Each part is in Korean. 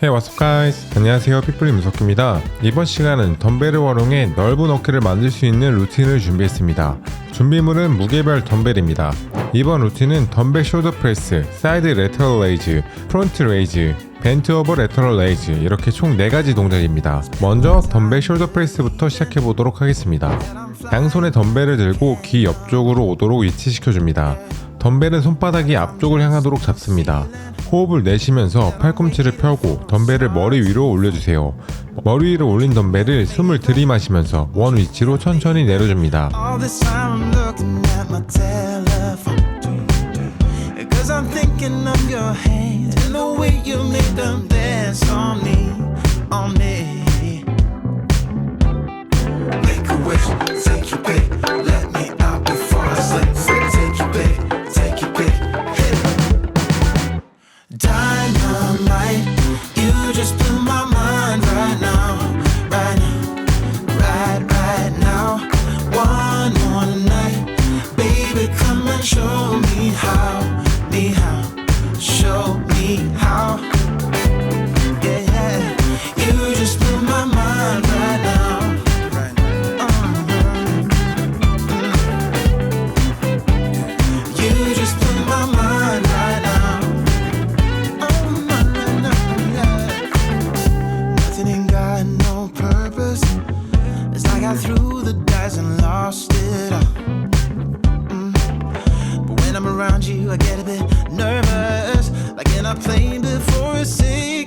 Hey what's up guys. 안녕하세요 pit불리 무석입니다. 이번 시간은 덤벨을 활용해 넓은 어깨를 만들 수 있는 루틴을 준비했습니다. 준비물은 무게별 덤벨입니다. 이번 루틴은 덤벨 숄더 프레스, 사이드 레터럴 레이즈, 프론트 레이즈, 벤트 오버 레터럴 레이즈 이렇게 총 4가지 동작입니다. 먼저 덤벨 숄더 프레스부터 시작해 보도록 하겠습니다. 양손에 덤벨을 들고 귀 옆쪽으로 오도록 위치시켜 줍니다. 덤벨은 손바닥이 앞쪽을 향하도록 잡습니다. 호흡을 내쉬면서 팔꿈치를 펴고 덤벨을 머리 위로 올려주세요. 머리 위로 올린 덤벨을 숨을 들이마시면서 원 위치로 천천히 내려줍니다. before a sea.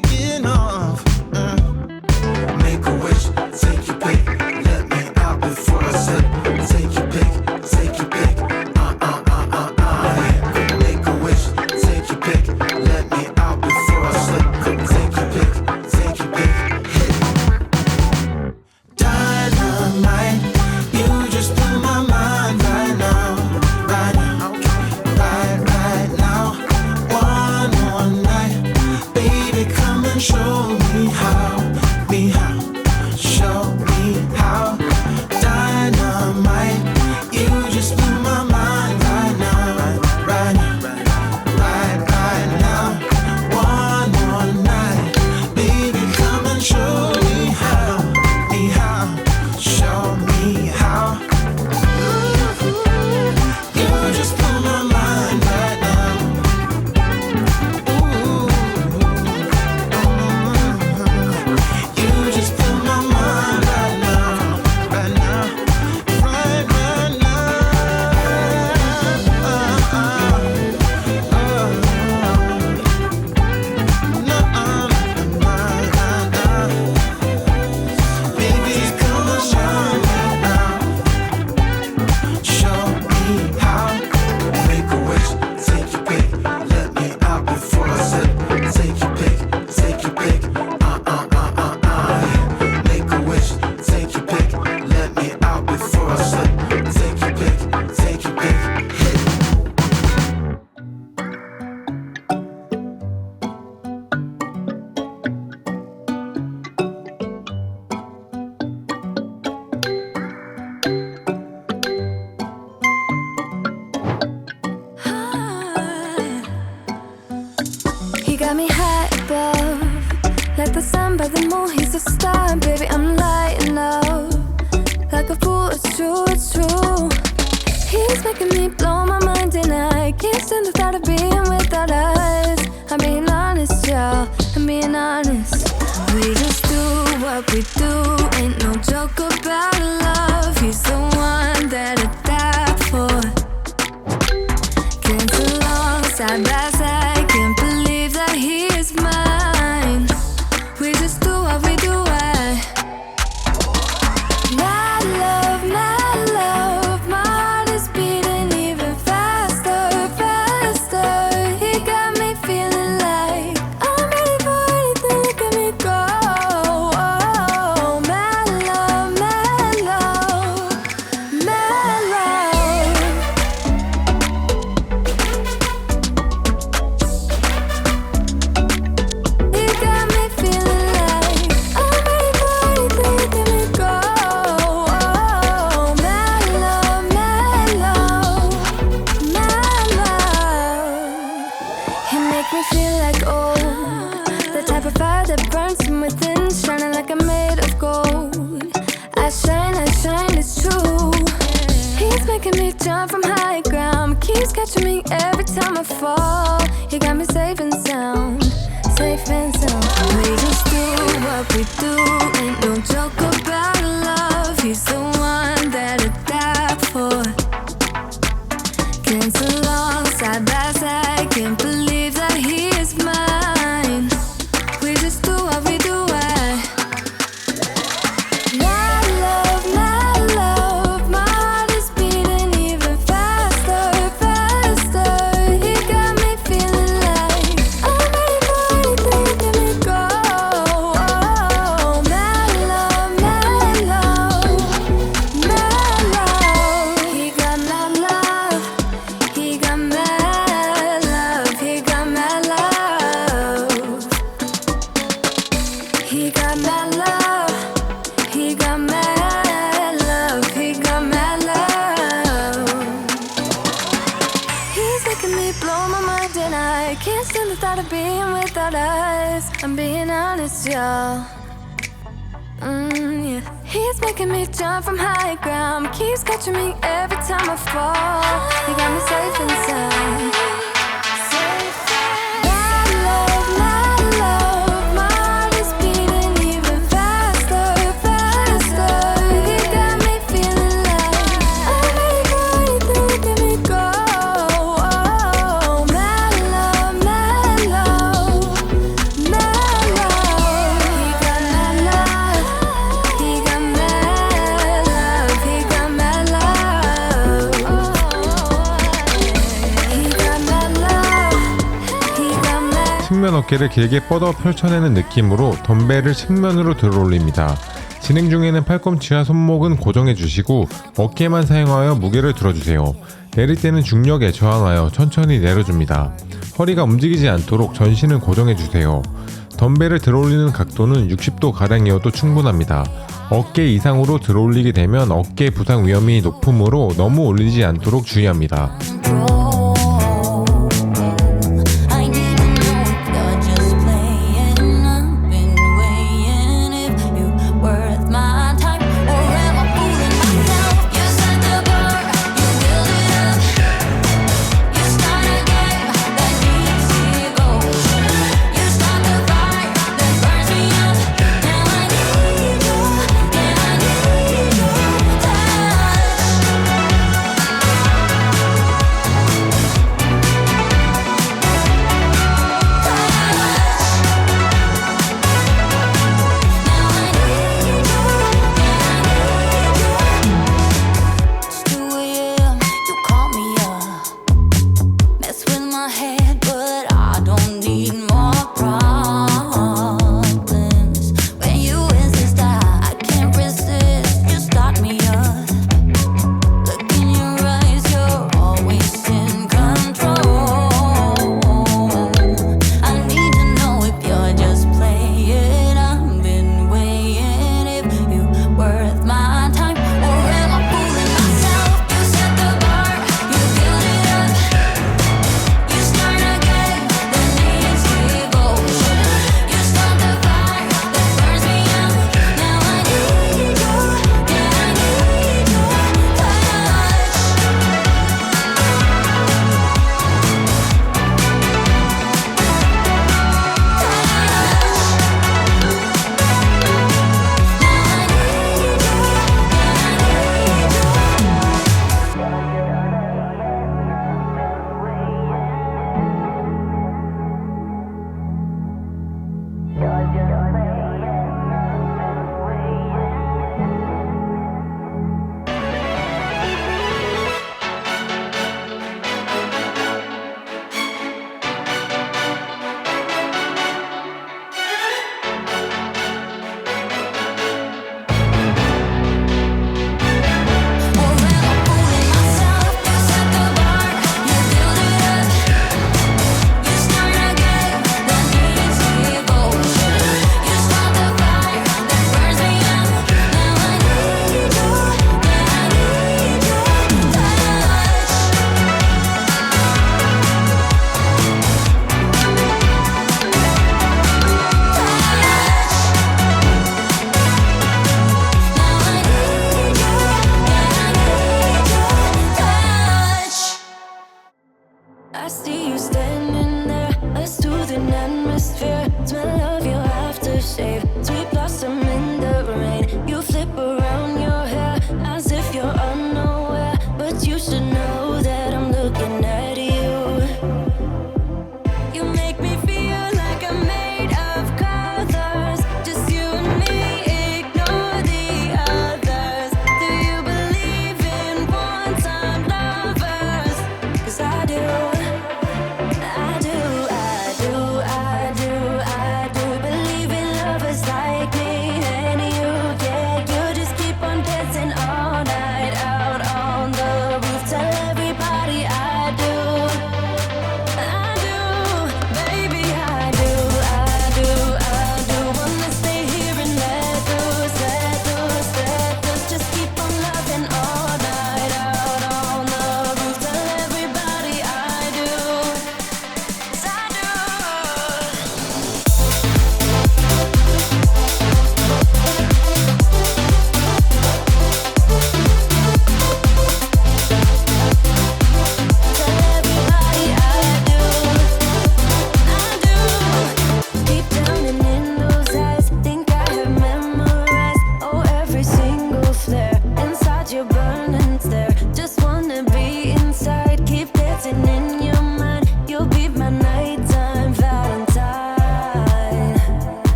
He got my love. He got my love, he got my love. He's making me blow my mind, and I can't stand the thought of being without us. I'm being honest, y'all. Mm, yeah. He's making me jump from high ground, keeps catching me every time I fall. He got me safe and sound. 측면 어깨를 길게 뻗어 펼쳐내는 느낌으로 덤벨을 측면으로 들어올립니다. 진행 중에는 팔꿈치와 손목은 고정해 주시고 어깨만 사용하여 무게를 들어주세요. 내릴 때는 중력에 저항하여 천천히 내려줍니다. 허리가 움직이지 않도록 전신을 고정해 주세요. 덤벨을 들어올리는 각도는 60도 가량이어도 충분합니다. 어깨 이상으로 들어올리게 되면 어깨 부상 위험이 높으므로 너무 올리지 않도록 주의합니다.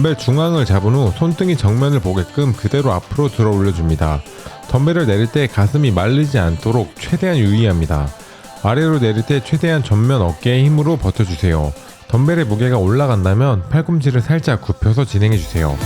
덤벨 중앙을 잡은 후 손등이 정면을 보게끔 그대로 앞으로 들어 올려줍니다. 덤벨을 내릴 때 가슴이 말리지 않도록 최대한 유의합니다. 아래로 내릴 때 최대한 전면 어깨에 힘으로 버텨주세요. 덤벨의 무게가 올라간다면 팔꿈치를 살짝 굽혀서 진행해주세요.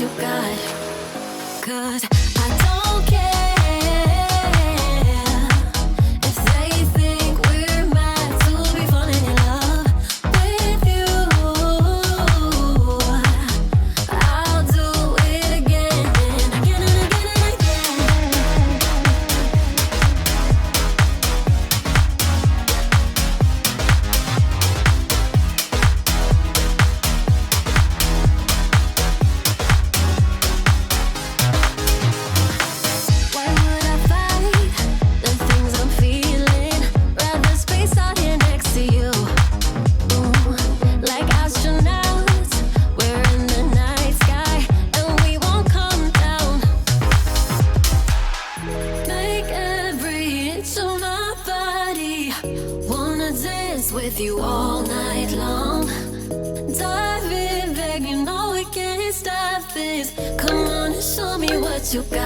you got. Cause you got.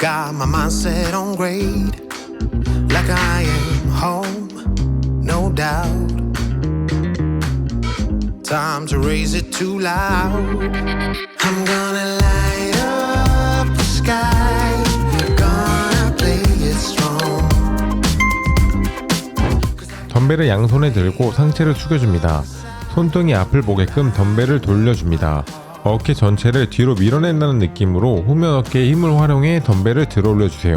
Got my mindset on grade, like I am home, no doubt. Time to raise it too loud. I'm gonna light up the sky, gonna play it strong. 덤벨을 양손에 들고 상체를 숙여줍니다. 손등이 앞을 보게끔 덤벨을 돌려줍니다. 어깨 전체를 뒤로 밀어낸다는 느낌으로 후면 어깨의 힘을 활용해 덤벨을 들어 올려주세요.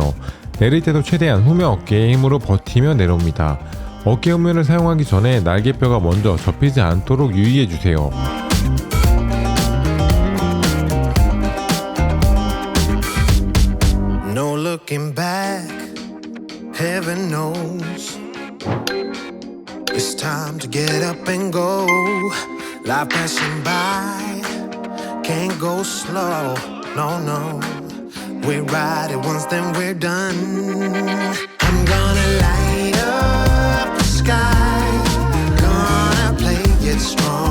내릴 때도 최대한 후면 어깨의 힘으로 버티며 내려옵니다. 어깨 후면을 사용하기 전에 날개뼈가 먼저 접히지 않도록 유의해주세요. Can't go slow. No, no. We ride it once, then we're done. I'm gonna light up the sky, gonna play it strong.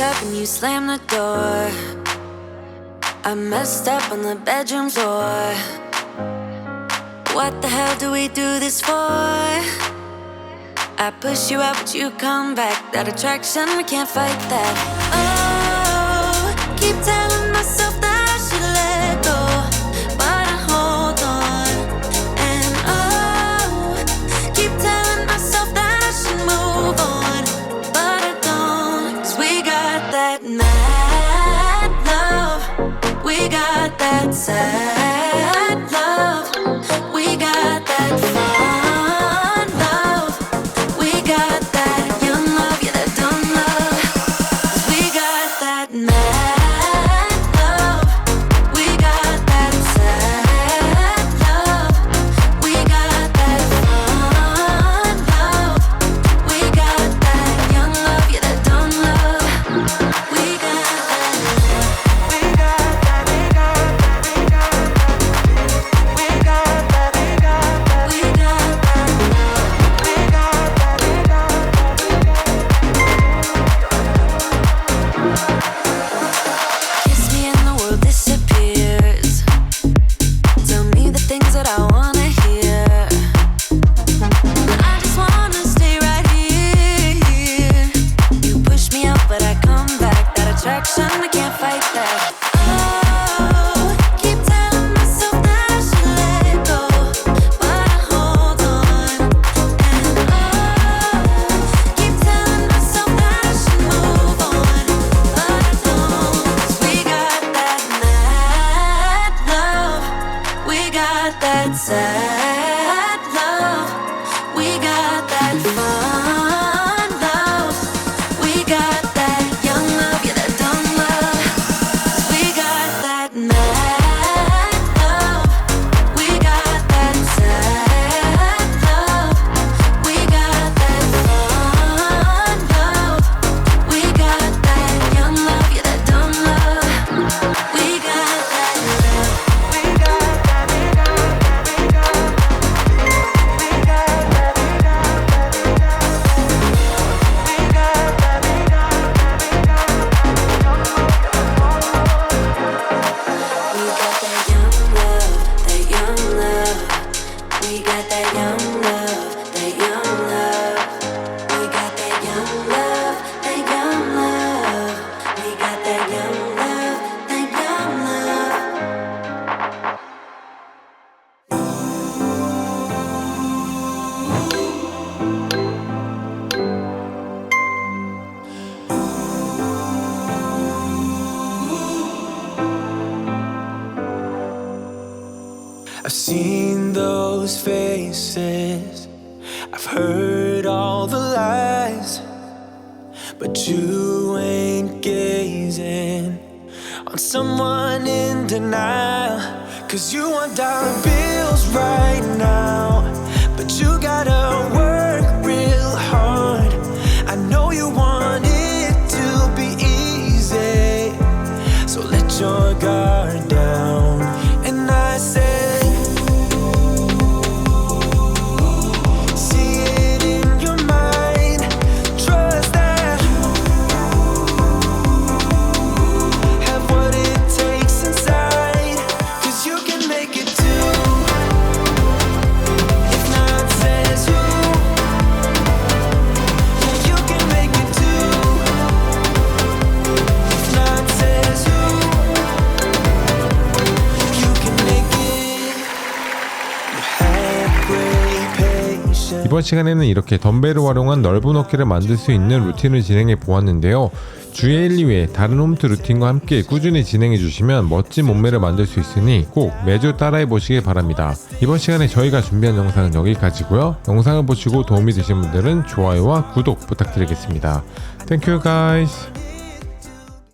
Up and you slam the door. I messed up on the bedroom floor. What the hell do we do this for? I push you out, but you come back. That attraction, we can't fight that. Oh, I've seen those faces, I've heard all the lies, but you ain't gazing on someone in denial. Cause you want dollar bills right 이번 시간에는 이렇게 덤벨을 활용한 넓은 어깨를 만들 수 있는 루틴을 진행해 보았는데요. 주에 1, 2회 다른 홈트 루틴과 함께 꾸준히 진행해 주시면 멋진 몸매를 만들 수 있으니 꼭 매주 따라해 보시길 바랍니다. 이번 시간에 저희가 준비한 영상은 여기까지고요. 영상을 보시고 도움이 되신 분들은 좋아요와 구독 부탁드리겠습니다. Thank you guys.